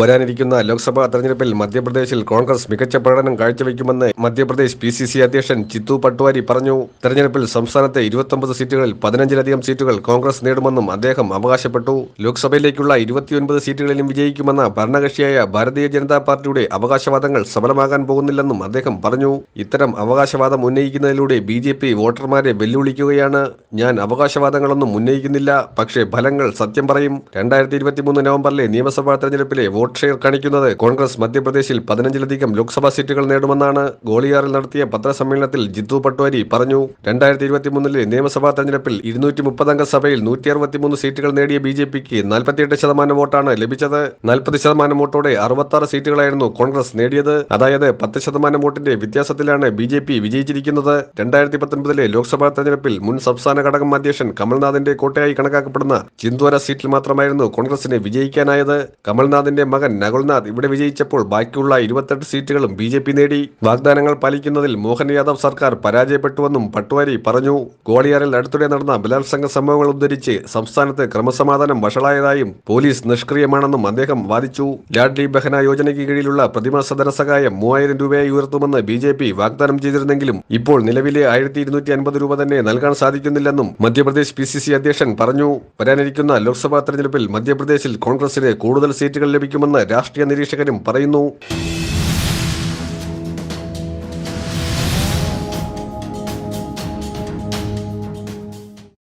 വരാനിരിക്കുന്ന ലോക്സഭാ തെരഞ്ഞെടുപ്പിൽ മധ്യപ്രദേശിൽ കോൺഗ്രസ് മികച്ച പ്രകടനം കാഴ്ചവെക്കുമെന്ന് മധ്യപ്രദേശ് പി സി സി അധ്യക്ഷൻ ചിത്തു പട്വാരി പറഞ്ഞു. തെരഞ്ഞെടുപ്പിൽ സംസ്ഥാനത്തെ ഇരുപത്തൊമ്പത് സീറ്റുകളിൽ പതിനഞ്ചിലധികം സീറ്റുകൾ കോൺഗ്രസ് നേടുമെന്നും അദ്ദേഹം അവകാശപ്പെട്ടു. ലോക്സഭയിലേക്കുള്ള ഇരുപത്തിയൊൻപത് സീറ്റുകളിലും വിജയിക്കുമെന്ന ഭരണകക്ഷിയായ ഭാരതീയ ജനതാ പാർട്ടിയുടെ അവകാശവാദങ്ങൾ സഫലമാകാൻ പോകുന്നില്ലെന്നും അദ്ദേഹം പറഞ്ഞു. ഇത്തരം അവകാശവാദം ഉന്നയിക്കുന്നതിലൂടെ ബി ജെ പി വോട്ടർമാരെ വെല്ലുവിളിക്കുകയാണ്. ഞാൻ അവകാശവാദങ്ങളൊന്നും ഉന്നയിക്കുന്നില്ല പക്ഷേ ഫലങ്ങൾ സത്യം പറയും. രണ്ടായിരത്തി ഇരുപത്തിമൂന്ന് നവംബറിലെ നിയമസഭാ തെരഞ്ഞെടുപ്പിലെ വോട്ട് ഷെയർ കാണിക്കുന്നത് കോൺഗ്രസ് മധ്യപ്രദേശിൽ പതിനഞ്ചിലധികം ലോക്സഭാ സീറ്റുകൾ നേടുമെന്നാണ് ഗോളിയാറിൽ നടത്തിയ പത്രസമ്മേളനത്തിൽ ജിത്തു പട്വാരി പറഞ്ഞു. രണ്ടായിരത്തി ഇരുപത്തിമൂന്നിലെ നിയമസഭാ തെരഞ്ഞെടുപ്പിൽ ഇരുന്നൂറ്റി മുപ്പതംഗ സഭയിൽ നൂറ്റി അറുപത്തിമൂന്ന് സീറ്റുകൾ നേടിയ ബി ജെ പിക്ക് നാൽപ്പത്തിയെട്ട് ശതമാനം വോട്ടാണ് ലഭിച്ചത്. നാൽപ്പത് ശതമാനം വോട്ടോടെ അറുപത്താറ് സീറ്റുകളായിരുന്നു കോൺഗ്രസ് നേടിയത്. അതായത് പത്ത് ശതമാനം വോട്ടിന്റെ വ്യത്യാസത്തിലാണ് ബി ജെ പി വിജയിച്ചിരിക്കുന്നത്. രണ്ടായിരത്തി പത്തൊൻപതിലെ ലോക്സഭാ തെരഞ്ഞെടുപ്പിൽ മുൻ സംസ്ഥാന ഘടകം അധ്യക്ഷൻ കമൽനാഥിന്റെ കോട്ടയായി കണക്കാക്കപ്പെടുന്ന ചിന്ദ്വാര സീറ്റിൽ മാത്രമായിരുന്നു കോൺഗ്രസിന് വിജയിക്കാനായത്. കമൽനാഥിന്റെ മകൻ നകുൽനാഥ് ഇവിടെ വിജയിച്ചപ്പോൾ ബാക്കിയുള്ള ഇരുപത്തെട്ട് സീറ്റുകളും ബി ജെ പി നേടി. വാഗ്ദാനങ്ങൾ പാലിക്കുന്നതിൽ മോഹൻ യാദവ് സർക്കാർ പരാജയപ്പെട്ടുവെന്നും പട്വാരി പറഞ്ഞു. ഗോളിയാറിൽ അടുത്തിടെ നടന്ന ബലാത്സംഗ സംഭവങ്ങൾ ഉദ്ധരിച്ച് സംസ്ഥാനത്ത് ക്രമസമാധാനം വഷളായതായും പോലീസ് നിഷ്ക്രിയമാണെന്നും അദ്ദേഹം വാദിച്ചു. ലാഡ്ലി ബഹന യോജനയ്ക്ക് കീഴിലുള്ള പ്രതിമാസ ധനസഹായം മൂവായിരം രൂപയായി ഉയർത്തുമെന്ന് ബി ജെ പി വാഗ്ദാനം ചെയ്തിരുന്നെങ്കിലും ഇപ്പോൾ നിലവിലെ ആയിരത്തി ഇരുന്നൂറ്റി അൻപത് രൂപ തന്നെ നൽകാൻ സാധിക്കുന്നില്ലെന്നും മധ്യപ്രദേശ് പി സി സി അധ്യക്ഷൻ പറഞ്ഞു. വരാനിരിക്കുന്ന ലോക്സഭാ തെരഞ്ഞെടുപ്പിൽ മധ്യപ്രദേശിൽ കോൺഗ്രസിന് കൂടുതൽ സീറ്റുകൾ ലഭിക്കുമെന്ന് രാഷ്ട്രീയ നിരീക്ഷകരും പറയുന്നു.